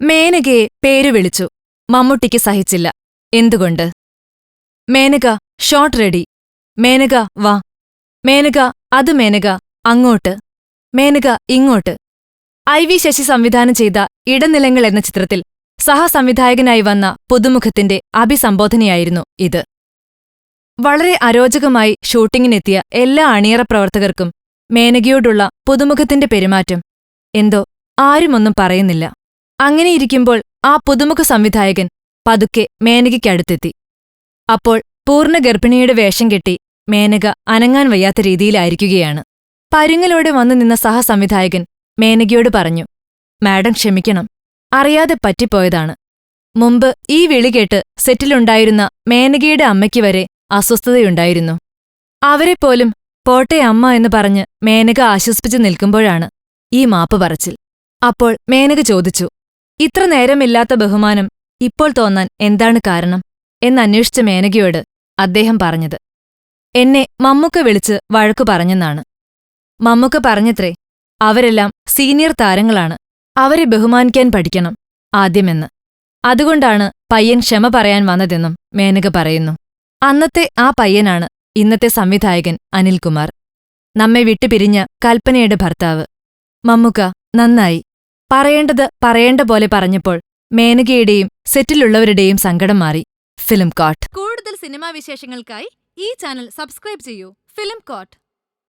മേനകയെ പേരു വിളിച്ചു. മമ്മൂട്ടിക്ക് സഹിച്ചില്ല. എന്തുകൊണ്ട്? മേനക ഷോട്ട് റെഡി മേനക വാ. മേനക അത് മേനക അങ്ങോട്ട്. മേനക ഇങ്ങോട്ട്. ഐ വി ശശി സംവിധാനം ചെയ്ത ഇടനിലങ്ങൾ എന്ന ചിത്രത്തിൽ സഹസംവിധായകനായി വന്ന പുതുമുഖത്തിന്റെ അഭിസംബോധനയായിരുന്നു ഇത്. വളരെ അരോചകമായി ഷൂട്ടിങ്ങിനെത്തിയ എല്ലാ അണിയറ പ്രവർത്തകർക്കും മേനകയോടുള്ള പുതുമുഖത്തിന്റെ പെരുമാറ്റം. എന്തോ ആരുമൊന്നും പറയുന്നില്ല. അങ്ങനെയിരിക്കുമ്പോൾ ആ പുതുമുഖ സംവിധായകൻ പതുക്കെ മേനകയ്ക്കടുത്തെത്തി. അപ്പോൾ പൂർണ ഗർഭിണിയുടെ വേഷം കെട്ടി മേനക അനങ്ങാൻ വയ്യാത്ത രീതിയിലായിരിക്കുകയാണ്. പരുങ്ങലോടെ വന്നു നിന്ന സഹസംവിധായകൻ മേനകയോട് പറഞ്ഞു മാഡം ക്ഷമിക്കണം അറിയാതെ പറ്റിപ്പോയതാണ്. മുമ്പ് ഈ വിളി കേട്ട് സെറ്റിലുണ്ടായിരുന്ന മേനകയുടെ അമ്മയ്ക്ക് വരെ അസ്വസ്ഥതയുണ്ടായിരുന്നു. അവരെപ്പോലും പോട്ടെ അമ്മ എന്ന് പറഞ്ഞ് മേനക ആശ്വസിപ്പിച്ചു നിൽക്കുമ്പോഴാണ് ഈ മാപ്പ് പറച്ചിൽ. അപ്പോൾ മേനക ചോദിച്ചു ഇത്ര നേരമില്ലാത്ത ബഹുമാനം ഇപ്പോൾ തോന്നാൻ എന്താണ് കാരണം എന്നന്വേഷിച്ച മേനകയോട് അദ്ദേഹം പറഞ്ഞത്. എന്നെ മമ്മുക്ക വിളിച്ച് വഴക്കു പറഞ്ഞെന്നാണ്. മമ്മുക്ക പറഞ്ഞത്രേ അവരെല്ലാം സീനിയർ താരങ്ങളാണ്. അവരെ ബഹുമാനിക്കാൻ പഠിക്കണം ആദ്യമെന്ന്. അതുകൊണ്ടാണ് പയ്യൻ ക്ഷമ പറയാൻ വന്നതെന്നും മേനക പറയുന്നു. അന്നത്തെ ആ പയ്യനാണ് ഇന്നത്തെ സംവിധായകൻ അനിൽകുമാർ. നമ്മെ വിട്ടുപിരിഞ്ഞ കൽപ്പനയുടെ ഭർത്താവ്. മമ്മുക്ക നന്നായി പറയേണ്ടത് പറയേണ്ട പോലെ പറഞ്ഞപ്പോൾ മേനകയുടെയും സെറ്റിലുള്ളവരുടെയും സങ്കടം മാറി. Film court. കൂടുതൽ സിനിമാ വിശേഷങ്ങൾക്കായി ഈ ചാനൽ സബ്സ്ക്രൈബ് ചെയ്യൂ. Film coat.